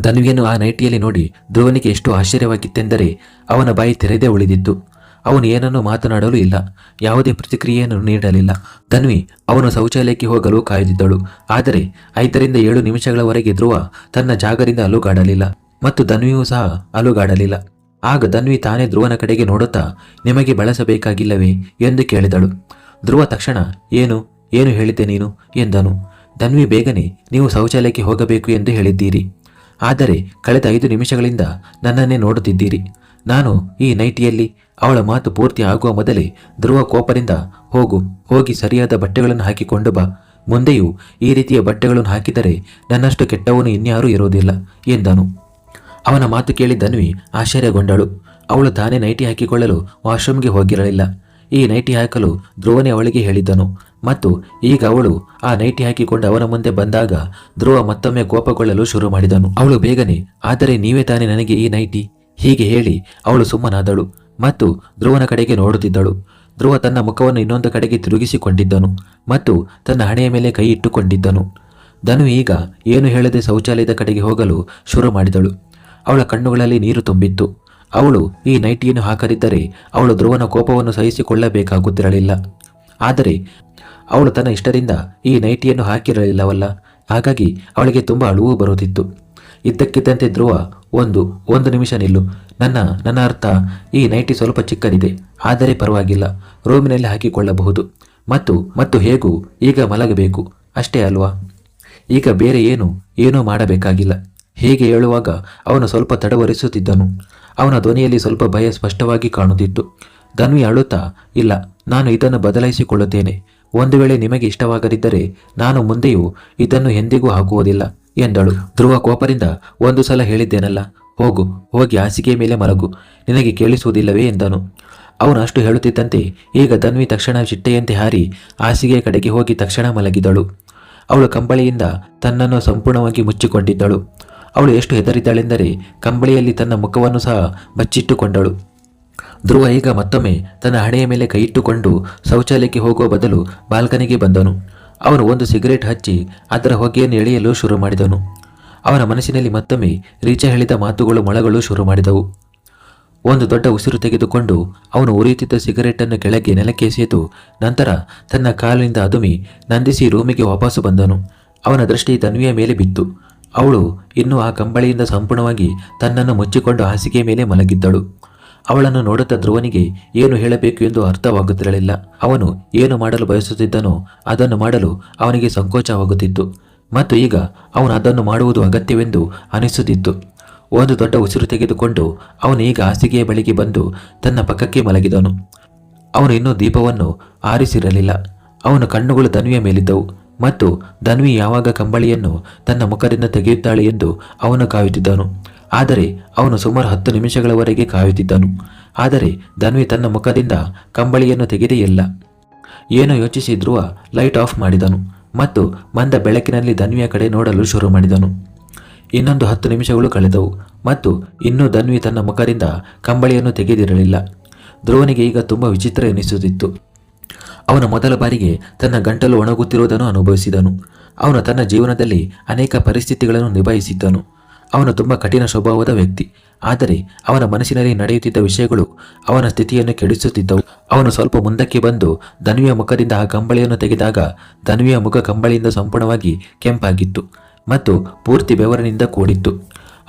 ಧನ್ವಿಯನ್ನು ಆ ನೈಟಿಯಲ್ಲಿ ನೋಡಿ ಧ್ರುವನಿಗೆ ಎಷ್ಟು ಆಶ್ಚರ್ಯವಾಗಿತ್ತೆಂದರೆ ಅವನ ಬಾಯಿ ತೆರೆದೇ ಉಳಿದಿತ್ತು. ಅವನು ಏನನ್ನೂ ಮಾತನಾಡಲು ಇಲ್ಲ, ಯಾವುದೇ ಪ್ರತಿಕ್ರಿಯೆಯನ್ನು ನೀಡಲಿಲ್ಲ. ತನ್ವಿ ಅವನು ಶೌಚಾಲಯಕ್ಕೆ ಹೋಗಲು ಕಾಯ್ದಿದ್ದಳು. ಆದರೆ ಐದರಿಂದ ಏಳು ನಿಮಿಷಗಳವರೆಗೆ ಧ್ರುವ ತನ್ನ ಜಾಗದಿಂದ ಅಲುಗಾಡಲಿಲ್ಲ ಮತ್ತು ಧನ್ವಿಯೂ ಸಹ ಅಲುಗಾಡಲಿಲ್ಲ. ಆಗ ಧನ್ವಿ ತಾನೇ ಧ್ರುವನ ಕಡೆಗೆ ನೋಡುತ್ತಾ, ನಿಮಗೆ ಬಳಸಬೇಕಾಗಿಲ್ಲವೇ? ಎಂದು ಕೇಳಿದಳು. ಧ್ರುವ ತಕ್ಷಣ, ಏನು? ಏನು ಹೇಳಿದ್ದೆ ನೀನು? ಎಂದನು. ಧನ್ವಿ, ಬೇಗನೆ, ನೀವು ಶೌಚಾಲಯಕ್ಕೆ ಹೋಗಬೇಕು ಎಂದು ಹೇಳಿದ್ದೀರಿ. ಆದರೆ ಕಳೆದ ಐದು ನಿಮಿಷಗಳಿಂದ ನನ್ನನ್ನೇ ನೋಡುತ್ತಿದ್ದೀರಿ. ನಾನು ಈ ನೈಟಿಯಲ್ಲಿ ಅವಳ ಮಾತು ಪೂರ್ತಿ ಆಗುವ ಮೊದಲೇ ಧ್ರುವ ಕೋಪದಿಂದ, ಹೋಗು, ಹೋಗಿ ಸರಿಯಾದ ಬಟ್ಟೆಗಳನ್ನು ಹಾಕಿಕೊಂಡು ಬಾ. ಮುಂದೆಯೂ ಈ ರೀತಿಯ ಬಟ್ಟೆಗಳನ್ನು ಹಾಕಿದರೆ ನನ್ನಷ್ಟು ಕೆಟ್ಟವನು ಇನ್ಯಾರೂ ಇರೋದಿಲ್ಲ ಎಂದನು. ಅವನ ಮಾತು ಕೇಳಿ ಧನ್ವಿ ಆಶ್ಚರ್ಯಗೊಂಡಳು. ಅವಳು ತಾನೇ ನೈಟಿ ಹಾಕಿಕೊಳ್ಳಲು ವಾಶ್ರೂಮ್ಗೆ ಹೋಗಿರಲಿಲ್ಲ. ಈ ನೈಟಿ ಹಾಕಲು ಧ್ರುವನೇ ಅವಳಿಗೆ ಹೇಳಿದ್ದನು. ಮತ್ತು ಈಗ ಅವಳು ಆ ನೈಟಿ ಹಾಕಿಕೊಂಡು ಅವನ ಮುಂದೆ ಬಂದಾಗ ಧ್ರುವ ಮತ್ತೊಮ್ಮೆ ಕೋಪಗೊಳ್ಳಲು ಶುರು ಮಾಡಿದನು. ಅವಳು ಬೇಗನೆ, ಆದರೆ ನೀವೇ ತಾನೇ ನನಗೆ ಈ ನೈಟಿ? ಹೀಗೆ ಹೇಳಿ ಅವಳು ಸುಮ್ಮನಾದಳು. ಮತ್ತು ಧ್ರುವನ ಕಡೆಗೆ ನೋಡುತ್ತಿದ್ದಳು. ಧ್ರುವ ತನ್ನ ಮುಖವನ್ನು ಇನ್ನೊಂದು ಕಡೆಗೆ ತಿರುಗಿಸಿಕೊಂಡಿದ್ದನು ಮತ್ತು ತನ್ನ ಹಣೆಯ ಮೇಲೆ ಕೈ ಇಟ್ಟುಕೊಂಡಿದ್ದನು. ಧನು ಈಗ ಏನು ಹೇಳದೆ ಶೌಚಾಲಯದ ಕಡೆಗೆ ಹೋಗಲು ಶುರು ಮಾಡಿದಳು. ಅವಳ ಕಣ್ಣುಗಳಲ್ಲಿ ನೀರು ತುಂಬಿತ್ತು. ಅವಳು ಈ ನೈಟಿಯನ್ನು ಹಾಕದಿದ್ದರೆ ಅವಳು ಧ್ರುವನ ಕೋಪವನ್ನು ಸಹಿಸಿಕೊಳ್ಳಬೇಕಾಗುತ್ತಿರಲಿಲ್ಲ. ಆದರೆ ಅವಳು ತನ್ನ ಇಷ್ಟದಿಂದ ಈ ನೈಟಿಯನ್ನು ಹಾಕಿರಲಿಲ್ಲವಲ್ಲ. ಹಾಗಾಗಿ ಅವಳಿಗೆ ತುಂಬ ಅಳುವು ಬರುತ್ತಿತ್ತು. ಇದ್ದಕ್ಕಿದ್ದಂತೆ ಧ್ರುವ ಒಂದು ಒಂದು ನಿಮಿಷ ನಿಲ್ಲು. ನನ್ನ ನನ್ನ ಅರ್ಥ ಈ ನೈಟಿ ಸ್ವಲ್ಪ ಚಿಕ್ಕದಿದೆ, ಆದರೆ ಪರವಾಗಿಲ್ಲ. ರೂಮಿನಲ್ಲಿ ಹಾಕಿಕೊಳ್ಳಬಹುದು. ಮತ್ತು ಮತ್ತು ಹೇಗೂ? ಈಗ ಮಲಗಬೇಕು. ಅಷ್ಟೇ ಅಲ್ವಾ? ಈಗ ಬೇರೆ ಏನು? ಏನೂ ಮಾಡಬೇಕಾಗಿಲ್ಲ. ಹೀಗೆ ಹೇಳುವಾಗ ಅವನು ಸ್ವಲ್ಪ ತಡವರಿಸುತ್ತಿದ್ದನು. ಅವನ ಧ್ವನಿಯಲ್ಲಿ ಸ್ವಲ್ಪ ಭಯ ಸ್ಪಷ್ಟವಾಗಿ ಕಾಣುತ್ತಿತ್ತು. ಧನ್ವಿ ಅಳುತ್ತಾ, ಇಲ್ಲ, ನಾನು ಇದನ್ನು ಬದಲಾಯಿಸಿಕೊಳ್ಳುತ್ತೇನೆ. ಒಂದು ವೇಳೆ ನಿಮಗೆ ಇಷ್ಟವಾಗದಿದ್ದರೆ ನಾನು ಮುಂದೆಯೂ ಇದನ್ನು ಎಂದಿಗೂ ಹಾಕುವುದಿಲ್ಲ ಎಂದಳು. ಧ್ರುವ ಕೋಪದಿಂದ ಒಂದು ಸಲ ಹೇಳಿದ್ದೇನಲ್ಲ ಹೋಗು, ಹೋಗಿ ಹಾಸಿಗೆಯ ಮೇಲೆ ಮಲಗು, ನಿನಗೆ ಕೇಳಿಸುವುದಿಲ್ಲವೇ ಎಂದನು. ಅವನು ಅಷ್ಟು ಹೇಳುತ್ತಿದ್ದಂತೆ, ಈಗ ತನ್ವಿ ತಕ್ಷಣ ಚಿಟ್ಟೆಯಂತೆ ಹಾರಿ ಹಾಸಿಗೆಯ ಕಡೆಗೆ ಹೋಗಿ ತಕ್ಷಣ ಮಲಗಿದಳು. ಅವಳು ಕಂಬಳಿಯಿಂದ ತನ್ನನ್ನು ಸಂಪೂರ್ಣವಾಗಿ ಮುಚ್ಚಿಕೊಂಡಿದ್ದಳು. ಅವಳು ಎಷ್ಟು ಹೆದರಿದ್ದಾಳೆಂದರೆ, ಕಂಬಳಿಯಲ್ಲಿ ತನ್ನ ಮುಖವನ್ನು ಸಹ ಬಚ್ಚಿಟ್ಟುಕೊಂಡಳು ಧ್ರುವ ಈಗ ಮತ್ತೊಮ್ಮೆ ತನ್ನ ಹಣೆಯ ಮೇಲೆ ಕೈಯಿಟ್ಟುಕೊಂಡು ಶೌಚಾಲಯಕ್ಕೆ ಹೋಗುವ ಬದಲು ಬಾಲ್ಕನಿಗೆ ಬಂದನು. ಅವನು ಒಂದು ಸಿಗರೇಟ್ ಹಚ್ಚಿ ಅದರ ಹೊಗೆಯನ್ನು ಎಳೆಯಲು ಶುರು ಮಾಡಿದನು. ಅವನ ಮನಸ್ಸಿನಲ್ಲಿ ಮತ್ತೊಮ್ಮೆ ರೀಚ ಹೇಳಿದ ಮಾತುಗಳು ಮೊಳಗಳು ಶುರು ಮಾಡಿದವು. ಒಂದು ದೊಡ್ಡ ಉಸಿರು ತೆಗೆದುಕೊಂಡು ಅವನು ಉರಿಯುತ್ತಿದ್ದ ಸಿಗರೆಟನ್ನು ಕೆಳಗೆ ನೆಲಕ್ಕೆ ಎಸೆದು ನಂತರ ತನ್ನ ಕಾಲಿನಿಂದ ಅದುಮಿ ನಂದಿಸಿ ರೂಮಿಗೆ ವಾಪಸ್ಸು ಬಂದನು. ಅವನ ದೃಷ್ಟಿ ತನ್ವಿಯ ಮೇಲೆ ಬಿತ್ತು. ಅವಳು ಇನ್ನೂ ಆ ಕಂಬಳಿಯಿಂದ ಸಂಪೂರ್ಣವಾಗಿ ತನ್ನನ್ನು ಮುಚ್ಚಿಕೊಂಡು ಹಾಸಿಗೆ ಮೇಲೆ ಮಲಗಿದ್ದಳು. ಅವಳನ್ನು ನೋಡುತ್ತ ಧ್ರುವನಿಗೆ ಏನು ಹೇಳಬೇಕು ಎಂದು ಅರ್ಥವಾಗುತ್ತಿರಲಿಲ್ಲ. ಅವನು ಏನು ಮಾಡಲು ಬಯಸುತ್ತಿದ್ದನೋ ಅದನ್ನು ಮಾಡಲು ಅವನಿಗೆ ಸಂಕೋಚವಾಗುತ್ತಿತ್ತು. ಮತ್ತು ಈಗ ಅವನು ಅದನ್ನು ಮಾಡುವುದು ಅಗತ್ಯವೆಂದು ಅನಿಸುತ್ತಿತ್ತು. ಒಂದು ದೊಡ್ಡ ಉಸಿರು ತೆಗೆದುಕೊಂಡು ಅವನು ಈಗ ಹಾಸಿಗೆಯ ಬಳಿಗೆ ಬಂದು ತನ್ನ ಪಕ್ಕಕ್ಕೆ ಮಲಗಿದನು. ಅವನು ಇನ್ನೂ ದೀಪವನ್ನು ಆರಿಸಿರಲಿಲ್ಲ. ಅವನ ಕಣ್ಣುಗಳು ಧನ್ವಿಯ ಮೇಲಿದ್ದವು ಮತ್ತು ಧನ್ವಿ ಯಾವಾಗ ಕಂಬಳಿಯನ್ನು ತನ್ನ ಮುಖದಿಂದ ತೆಗೆಯುತ್ತಾಳೆ ಎಂದು ಅವನು ಕಾಯುತ್ತಿದ್ದನು. ಆದರೆ ಅವನು ಸುಮಾರು ಹತ್ತು ನಿಮಿಷಗಳವರೆಗೆ ಕಾಯುತ್ತಿದ್ದನು. ಆದರೆ ಧನ್ವಿ ತನ್ನ ಮುಖದಿಂದ ಕಂಬಳಿಯನ್ನು ತೆಗೆದೇ ಇಲ್ಲ. ಏನೋ ಯೋಚಿಸಿದ್ರೂ ಲೈಟ್ ಆಫ್ ಮಾಡಿದನು. ಮತ್ತು ಮಂದ ಬೆಳಕಿನಲ್ಲಿ ಧನ್ವಿಯ ಕಡೆ ನೋಡಲು ಶುರು ಮಾಡಿದನು. ಇನ್ನೊಂದು ಹತ್ತು ನಿಮಿಷಗಳು ಕಳೆದವು ಮತ್ತು ಇನ್ನೂ ಧನ್ವಿ ತನ್ನ ಮುಖದಿಂದ ಕಂಬಳಿಯನ್ನು ತೆಗೆದಿರಲಿಲ್ಲ. ಧ್ರುವನಿಗೆ ಈಗ ತುಂಬ ವಿಚಿತ್ರ ಎನಿಸುತ್ತಿತ್ತು. ಅವನು ಮೊದಲ ಬಾರಿಗೆ ತನ್ನ ಗಂಟಲು ಒಣಗುತ್ತಿರುವುದನ್ನು ಅನುಭವಿಸಿದನು. ಅವನು ತನ್ನ ಜೀವನದಲ್ಲಿ ಅನೇಕ ಪರಿಸ್ಥಿತಿಗಳನ್ನು ನಿಭಾಯಿಸಿದ್ದನು. ಅವನು ತುಂಬ ಕಠಿಣ ಸ್ವಭಾವದ ವ್ಯಕ್ತಿ. ಆದರೆ ಅವನ ಮನಸ್ಸಿನಲ್ಲಿ ನಡೆಯುತ್ತಿದ್ದ ವಿಷಯಗಳು ಅವನ ಸ್ಥಿತಿಯನ್ನು ಕೆಡಿಸುತ್ತಿದ್ದವು. ಅವನು ಸ್ವಲ್ಪ ಮುಂದಕ್ಕೆ ಬಂದು ಧನ್ವಿಯ ಮುಖದಿಂದ ಆ ಕಂಬಳಿಯನ್ನು ತೆಗೆದಾಗ ಧನ್ವಿಯ ಮುಖ ಕಂಬಳಿಯಿಂದ ಸಂಪೂರ್ಣವಾಗಿ ಕೆಂಪಾಗಿತ್ತು ಮತ್ತು ಪೂರ್ತಿ ಬೆವರನಿಂದ ಕೂಡಿತ್ತು.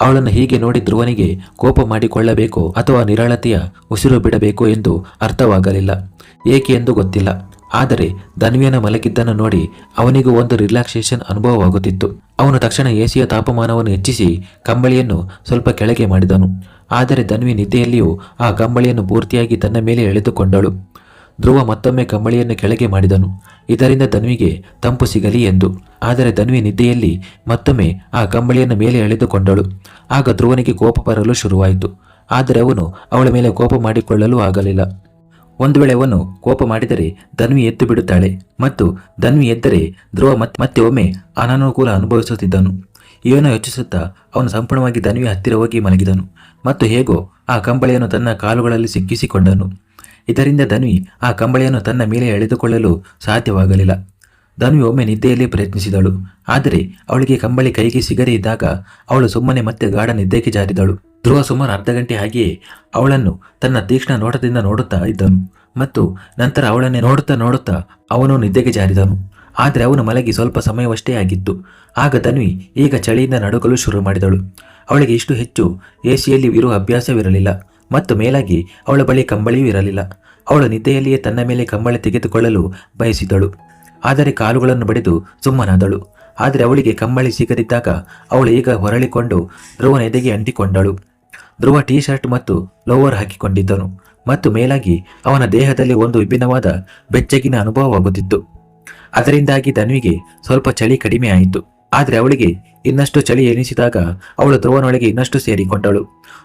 ಅವಳನ್ನು ಹೀಗೆ ನೋಡಿ ಧ್ರುವನಿಗೆ ಕೋಪ ಮಾಡಿಕೊಳ್ಳಬೇಕೋ ಅಥವಾ ನಿರಾಳತೆಯ ಉಸಿರು ಬಿಡಬೇಕೋ ಎಂದು ಅರ್ಥವಾಗಲಿಲ್ಲ. ಏಕೆ ಎಂದು ಗೊತ್ತಿಲ್ಲ. ಆದರೆ ಧನ್ವಿಯನ ಮಲಗಿದ್ದನ್ನು ನೋಡಿ ಅವನಿಗೂ ಒಂದು ರಿಲ್ಯಾಕ್ಸೇಷನ್ ಅನುಭವವಾಗುತ್ತಿತ್ತು. ಅವನು ತಕ್ಷಣ ಎಸಿಯ ತಾಪಮಾನವನ್ನು ಹೆಚ್ಚಿಸಿ ಕಂಬಳಿಯನ್ನು ಸ್ವಲ್ಪ ಕೆಳಗೆ ಮಾಡಿದನು. ಆದರೆ ಧನ್ವಿ ನಿದ್ದೆಯಲ್ಲಿಯೂ ಆ ಕಂಬಳಿಯನ್ನು ಪೂರ್ತಿಯಾಗಿ ತನ್ನ ಮೇಲೆ ಎಳೆದುಕೊಂಡಳು. ಧ್ರುವ ಮತ್ತೊಮ್ಮೆ ಕಂಬಳಿಯನ್ನು ಕೆಳಗೆ ಮಾಡಿದನು. ಇದರಿಂದ ಧನ್ವಿಗೆ ತಂಪು ಸಿಗಲಿ ಎಂದು. ಆದರೆ ಧನ್ವಿ ನಿದ್ದೆಯಲ್ಲಿ ಮತ್ತೊಮ್ಮೆ ಆ ಕಂಬಳಿಯನ್ನು ಮೇಲೆ ಎಳೆದುಕೊಂಡಳು. ಆಗ ಧ್ರುವನಿಗೆ ಕೋಪ ಬರಲು ಶುರುವಾಯಿತು. ಆದರೆ ಅವನು ಅವಳ ಮೇಲೆ ಕೋಪ ಮಾಡಿಕೊಳ್ಳಲು ಆಗಲಿಲ್ಲ. ಒಂದು ವೇಳೆ ಅವನು ಕೋಪ ಮಾಡಿದರೆ ಧನ್ವಿ ಎದ್ದು ಬಿಡುತ್ತಾಳೆ ಮತ್ತು ಧನ್ವಿ ಎದ್ದರೆ ಧ್ರುವ ಮತ್ತೆ ಮತ್ತೆ ಒಮ್ಮೆ ಅನಾನುಕೂಲ ಅನುಭವಿಸುತ್ತಿದ್ದನು. ಏನೋ ಯೋಚಿಸುತ್ತಾ ಅವನು ಸಂಪೂರ್ಣವಾಗಿ ಧನ್ವಿ ಹತ್ತಿರ ಹೋಗಿ ಮಲಗಿದನು ಮತ್ತು ಹೇಗೋ ಆ ಕಂಬಳಿಯನ್ನು ತನ್ನ ಕಾಲುಗಳಲ್ಲಿ ಸಿಕ್ಕಿಸಿಕೊಂಡನು. ಇದರಿಂದ ಧನ್ವಿ ಆ ಕಂಬಳಿಯನ್ನು ತನ್ನ ಮೇಲೆ ಎಳೆದುಕೊಳ್ಳಲು ಸಾಧ್ಯವಾಗಲಿಲ್ಲ. ಧನ್ವಿ ಒಮ್ಮೆ ನಿದ್ದೆಯಲ್ಲೇ ಪ್ರಯತ್ನಿಸಿದಳು. ಆದರೆ ಅವಳಿಗೆ ಕಂಬಳಿ ಕೈಗೆ ಸಿಗದೆ ಇದ್ದಾಗ ಅವಳು ಸುಮ್ಮನೆ ಮತ್ತೆ ಗಾಢ ನಿದ್ದೆಗೆ ಜಾರಿದಳು. ಧ್ರುವ ಸುಮಾರು ಅರ್ಧ ಗಂಟೆ ಹಾಗೆಯೇ ಅವಳನ್ನು ತನ್ನ ತೀಕ್ಷ್ಣ ನೋಟದಿಂದ ನೋಡುತ್ತಾ ಇದ್ದನು ಮತ್ತು ನಂತರ ಅವಳನ್ನೇ ನೋಡುತ್ತಾ ನೋಡುತ್ತಾ ಅವನು ನಿದ್ದೆಗೆ ಜಾರಿದನು. ಆದರೆ ಅವನು ಮಲಗಿ ಸ್ವಲ್ಪ ಸಮಯವಷ್ಟೇ ಆಗಿತ್ತು. ಆಗ ಧನ್ವಿ ಈಗ ಚಳಿಯಿಂದ ನಡುಗಲು ಶುರು ಮಾಡಿದಳು. ಅವಳಿಗೆ ಇಷ್ಟು ಹೆಚ್ಚು ಎಸಿಯಲ್ಲಿ ಇರುವ ಅಭ್ಯಾಸವಿರಲಿಲ್ಲ ಮತ್ತು ಮೇಲಾಗಿ ಅವಳ ಬಳಿ ಕಂಬಳಿಯೂ ಇರಲಿಲ್ಲ. ಅವಳು ನಿದ್ದೆಯಲ್ಲಿಯೇ ತನ್ನ ಮೇಲೆ ಕಂಬಳಿ ತೆಗೆದುಕೊಳ್ಳಲು ಬಯಸಿದಳು ಆದರೆ ಕಾಲುಗಳನ್ನು ಬಡಿದು ಸುಮ್ಮನಾದಳು. ಆದರೆ ಅವಳಿಗೆ ಕಂಬಳಿ ಸಿಗದಿದ್ದಾಗ ಅವಳು ಈಗ ಹೊರಳಿಕೊಂಡು ಧ್ರುವನ ಎದೆಗೆ ಅಂಟಿಕೊಂಡಳು. ಧ್ರುವ ಟೀ ಶರ್ಟ್ ಮತ್ತು ಲೋವರ್ ಹಾಕಿಕೊಂಡಿದ್ದನು ಮತ್ತು ಮೇಲಾಗಿ ಅವನ ದೇಹದಲ್ಲಿ ಒಂದು ವಿಭಿನ್ನವಾದ ಬೆಚ್ಚಗಿನ ಅನುಭವವಾಗುತ್ತಿತ್ತು. ಅದರಿಂದಾಗಿ ಧನ್ವಿಗೆ ಸ್ವಲ್ಪ ಚಳಿ ಕಡಿಮೆ ಆಯಿತು. ಆದರೆ ಅವಳಿಗೆ ಇನ್ನಷ್ಟು ಚಳಿ ಎನಿಸಿದಾಗ ಅವಳು ಧ್ರುವನೊಳಗೆ ಇನ್ನಷ್ಟು ಸೇರಿಕೊಂಡಳು.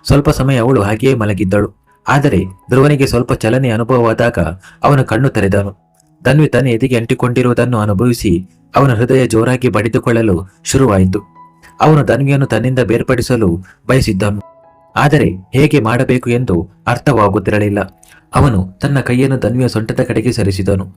ಸ್ವಲ್ಪ ಸಮಯ ಅವಳು ಹಾಗೆಯೇ ಮಲಗಿದ್ದಳು. ಆದರೆ ಧ್ರುವನಿಗೆ ಸ್ವಲ್ಪ ಚಲನೆ ಅನುಭವವಾದಾಗ ಅವನ ಕಣ್ಣು ತೆರೆದನು. ಧನ್ವಿ ತನ್ನ ಎದೆಗೆ ಅಂಟಿಕೊಂಡಿರುವುದನ್ನು ಅನುಭವಿಸಿ ಅವನ ಹೃದಯ ಜೋರಾಗಿ ಬಡಿದುಕೊಳ್ಳಲು ಶುರುವಾಯಿತು. ಅವನು ತನ್ವಿಯನ್ನು ತನ್ನಿಂದ ಬೇರ್ಪಡಿಸಲು ಬಯಸಿದ್ದನು. ಆದರೆ ಹೇಗೆ ಮಾಡಬೇಕು ಎಂದು ಅರ್ಥವಾಗುತ್ತಿರಲಿಲ್ಲ. ಅವನು ತನ್ನ ಕೈಯನ್ನು ತನ್ವಿಯ ಸೊಂಟದ ಕಡೆಗೆ ಸರಿಸಿದನು.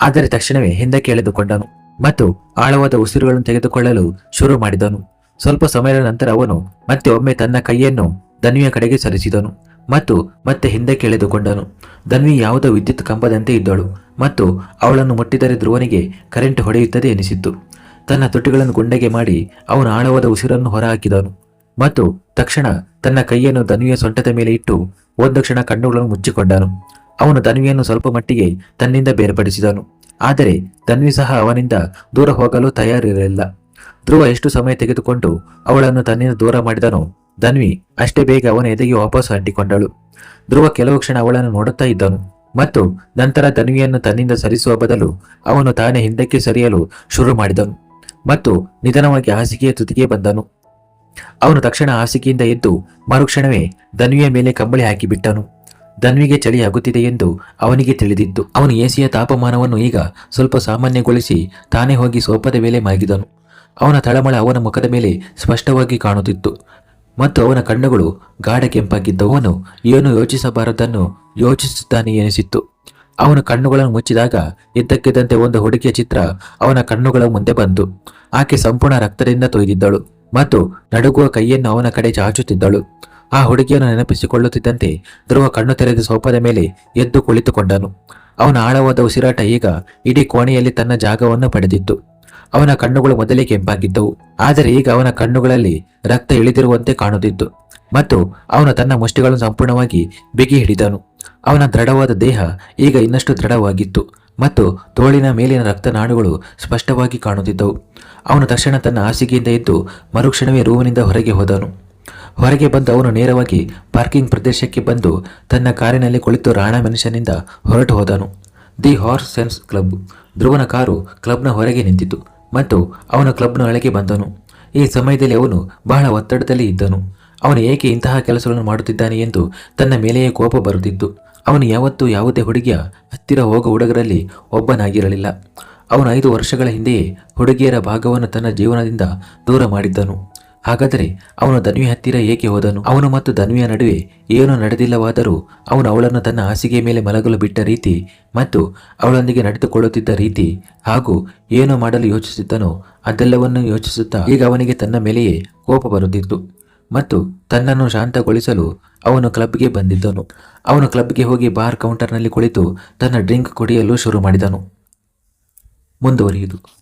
ಆದರೆ ತಕ್ಷಣವೇ ಹಿಂದಕ್ಕೆ ಎಳೆದುಕೊಂಡನು ಮತ್ತು ಆಳವಾದ ಉಸಿರುಗಳನ್ನು ತೆಗೆದುಕೊಳ್ಳಲು ಶುರು ಮಾಡಿದನು. ಸ್ವಲ್ಪ ಸಮಯದ ನಂತರ ಅವನು ಮತ್ತೆ ಒಮ್ಮೆ ತನ್ನ ಕೈಯನ್ನು ಧನ್ವಿಯ ಕಡೆಗೆ ಸರಿಸಿದನು. ಮತ್ತು ಮತ್ತೆ ಹಿಂದೆ ಎಳೆದುಕೊಂಡನು ಧನ್ವಿ ಯಾವುದೋ ವಿದ್ಯುತ್ ಕಂಬದಂತೆ ಇದ್ದಳು ಮತ್ತು ಅವಳನ್ನು ಮುಟ್ಟಿದರೆ ಧ್ರುವನಿಗೆ ಕರೆಂಟ್ ಹೊಡೆಯುತ್ತದೆ ಎನಿಸಿತ್ತು. ತನ್ನ ತುಟಿಗಳನ್ನು ಗುಂಡೆಗೆ ಮಾಡಿ ಅವನು ಆಳವಾದ ಉಸಿರನ್ನು ಹೊರಹಾಕಿದನು. ಮತ್ತು ತಕ್ಷಣ ತನ್ನ ಕೈಯನ್ನು ಧನ್ವಿಯ ಸೊಂಟದ ಮೇಲೆ ಇಟ್ಟು ಒಂದು ಕ್ಷಣ ಕಣ್ಣುಗಳನ್ನು ಮುಚ್ಚಿಕೊಂಡನು. ಅವನು ಧನ್ವಿಯನ್ನು ಸ್ವಲ್ಪ ಮಟ್ಟಿಗೆ ತನ್ನಿಂದ ಬೇರ್ಪಡಿಸಿದನು. ಆದರೆ ಧನ್ವಿ ಸಹ ಅವನಿಂದ ದೂರ ಹೋಗಲು ತಯಾರಿರಲಿಲ್ಲ. ಧ್ರುವ ಎಷ್ಟು ಸಮಯ ತೆಗೆದುಕೊಂಡು ಅವಳನ್ನು ತನ್ನಿಂದ ದೂರ ಮಾಡಿದನೋ ಧನ್ವಿ ಅಷ್ಟೇ ಬೇಗ ಅವನ ಎದೆಗೆ ವಾಪಸ್ ಅಂಟಿಕೊಂಡಳು ಧ್ರುವ ಕೆಲವು ಕ್ಷಣ ಅವಳನ್ನು ನೋಡುತ್ತಾ ಇದ್ದನು. ಮತ್ತು ನಂತರ ಧನ್ವಿಯನ್ನು ತನ್ನಿಂದ ಸರಿಸುವ ಬದಲು ಅವನು ತಾನೇ ಹಿಂದಕ್ಕೆ ಸರಿಯಲು ಶುರು ಮಾಡಿದನು. ಮತ್ತು ನಿಧಾನವಾಗಿ ಹಾಸಿಗೆಯ ತುದಿಗೆ ಬಂದನು. ಅವನು ತಕ್ಷಣ ಹಾಸಿಗೆಯಿಂದ ಎದ್ದು ಮರುಕ್ಷಣವೇ ಧನ್ವಿಯ ಮೇಲೆ ಕಂಬಳಿ ಹಾಕಿಬಿಟ್ಟನು. ಧನ್ವಿಗೆ ಚಳಿ ಆಗುತ್ತಿದೆ ಎಂದು ಅವನಿಗೆ ತಿಳಿದಿತ್ತು ಅವನು ಎಸಿಯ ತಾಪಮಾನವನ್ನು ಈಗ ಸ್ವಲ್ಪ ಸಾಮಾನ್ಯಗೊಳಿಸಿ ತಾನೇ ಹೋಗಿ ಸೋಪದ ಮೇಲೆ ಮಲಗಿದನು. ಅವನ ತಳಮಳ ಅವನ ಮುಖದ ಮೇಲೆ ಸ್ಪಷ್ಟವಾಗಿ ಕಾಣುತ್ತಿತ್ತು. ಮತ್ತು ಅವನ ಕಣ್ಣುಗಳು ಗಾಢ ಕೆಂಪಾಗಿದ್ದವನು ಏನು ಯೋಚಿಸಬಾರದನ್ನು ಯೋಚಿಸುತ್ತಾನೆ ಎನಿಸಿತ್ತು. ಅವನ ಕಣ್ಣುಗಳನ್ನು ಮುಚ್ಚಿದಾಗ ಇದ್ದಕ್ಕಿದ್ದಂತೆ ಒಂದು ಹುಡುಗಿಯ ಚಿತ್ರ ಅವನ ಕಣ್ಣುಗಳ ಮುಂದೆ ಬಂತು ಆಕೆ ಸಂಪೂರ್ಣ ರಕ್ತದಿಂದ ತೊಯ್ದಿದ್ದಳು ಮತ್ತು ನಡುಗುವ ಕೈಯನ್ನು ಅವನ ಕಡೆ ಚಾಚುತ್ತಿದ್ದಳು. ಆ ಹುಡುಗಿಯನ್ನು ನೆನಪಿಸಿಕೊಳ್ಳುತ್ತಿದ್ದಂತೆ ಧ್ರುವ ಕಣ್ಣು ತೆರೆದ ಸೋಪದ ಮೇಲೆ ಎದ್ದು ಕುಳಿತುಕೊಂಡನು. ಅವನ ಆಳವಾದ ಉಸಿರಾಟ ಈಗ ಇಡೀ ಕೋಣೆಯಲ್ಲಿ ತನ್ನ ಜಾಗವನ್ನು ಪಡೆದಿತ್ತು. ಅವನ ಕಣ್ಣುಗಳು ಮೊದಲೇ ಕೆಂಪಾಗಿದ್ದವು. ಆದರೆ ಈಗ ಅವನ ಕಣ್ಣುಗಳಲ್ಲಿ ರಕ್ತ ಇಳಿದಿರುವಂತೆ ಕಾಣುತ್ತಿತ್ತು. ಮತ್ತು ಅವನು ತನ್ನ ಮುಷ್ಟಿಗಳನ್ನು ಸಂಪೂರ್ಣವಾಗಿ ಬಿಗಿ ಹಿಡಿದನು. ಅವನ ದೃಢವಾದ ದೇಹ ಈಗ ಇನ್ನಷ್ಟು ದೃಢವಾಗಿತ್ತು. ಮತ್ತು ತೋಳಿನ ಮೇಲಿನ ರಕ್ತನಾಡುಗಳು ಸ್ಪಷ್ಟವಾಗಿ ಕಾಣುತ್ತಿದ್ದವು. ಅವನು ತಕ್ಷಣ ತನ್ನ ಹಾಸಿಗೆಯಿಂದ ಎದ್ದು ಮರುಕ್ಷಣವೇ ರೂಮಿನಿಂದ ಹೊರಗೆ ಹೋದನು. ಹೊರಗೆ ಬಂದು ಅವನು ನೇರವಾಗಿ ಪಾರ್ಕಿಂಗ್ ಪ್ರದೇಶಕ್ಕೆ ಬಂದು ತನ್ನ ಕಾರಿನಲ್ಲಿ ಕುಳಿತು ರಾಣಾ ಮನುಷ್ಯನಿಂದ ಹೊರಟು ಹೋದನು. The horse sense club. ಧ್ರುವನ car ಕ್ಲಬ್ನ ಹೊರಗೆ ನಿಂತಿತು. ಮತ್ತು ಅವನ ಕ್ಲಬ್ನ ಒಳಗೆ ಬಂದನು. ಈ ಸಮಯದಲ್ಲಿ ಅವನು ಬಹಳ ಒತ್ತಡದಲ್ಲಿ ಇದ್ದನು. ಅವನು ಏಕೆ ಇಂತಹ ಕೆಲಸಗಳನ್ನು ಮಾಡುತ್ತಿದ್ದಾನೆ ಎಂದು ತನ್ನ ಮೇಲೆಯೇ ಕೋಪ ಬರುತ್ತಿತ್ತು. ಅವನು ಯಾವತ್ತೂ ಯಾವುದೇ ಹುಡುಗಿಯ ಹತ್ತಿರ ಹೋಗುವ ಹುಡುಗರಲ್ಲಿ ಒಬ್ಬನಾಗಿರಲಿಲ್ಲ. ಅವನು ಐದು ವರ್ಷಗಳ ಹಿಂದೆಯೇ ಹುಡುಗಿಯರ ಭಾಗವನ್ನು ತನ್ನ ಜೀವನದಿಂದ ದೂರ ಮಾಡಿದ್ದನು. ಹಾಗಾದರೆ ಅವನು ಧನ್ವಿ ಹತ್ತಿರ ಏಕೆ ಹೋದನು? ಅವನು ಮತ್ತು ಧನ್ವಿಯ ನಡುವೆ ಏನೂ ನಡೆದಿಲ್ಲವಾದರೂ ಅವನು ಅವಳನ್ನು ತನ್ನ ಹಾಸಿಗೆ ಮೇಲೆ ಮಲಗಲು ಬಿಟ್ಟ ರೀತಿ ಮತ್ತು ಅವಳೊಂದಿಗೆ ನಡೆದುಕೊಳ್ಳುತ್ತಿದ್ದ ರೀತಿ ಹಾಗೂ ಏನು ಮಾಡಲು ಯೋಚಿಸಿದ್ದನೋ ಅದೆಲ್ಲವನ್ನೂ ಯೋಚಿಸುತ್ತಾ ಈಗ ಅವನಿಗೆ ತನ್ನ ಮೇಲೆಯೇ ಕೋಪ ಬರುತ್ತಿತ್ತು ಮತ್ತು ತನ್ನನ್ನು ಶಾಂತಗೊಳಿಸಲು ಅವನು ಕ್ಲಬ್ಗೆ ಬಂದಿದ್ದನು. ಅವನು ಕ್ಲಬ್ಗೆ ಹೋಗಿ ಬಾರ್ ಕೌಂಟರ್ನಲ್ಲಿ ಕುಳಿತು ತನ್ನ ಡ್ರಿಂಕ್ ಕುಡಿಯಲು ಶುರು ಮಾಡಿದನು. ಮುಂದುವರಿಯುವುದು.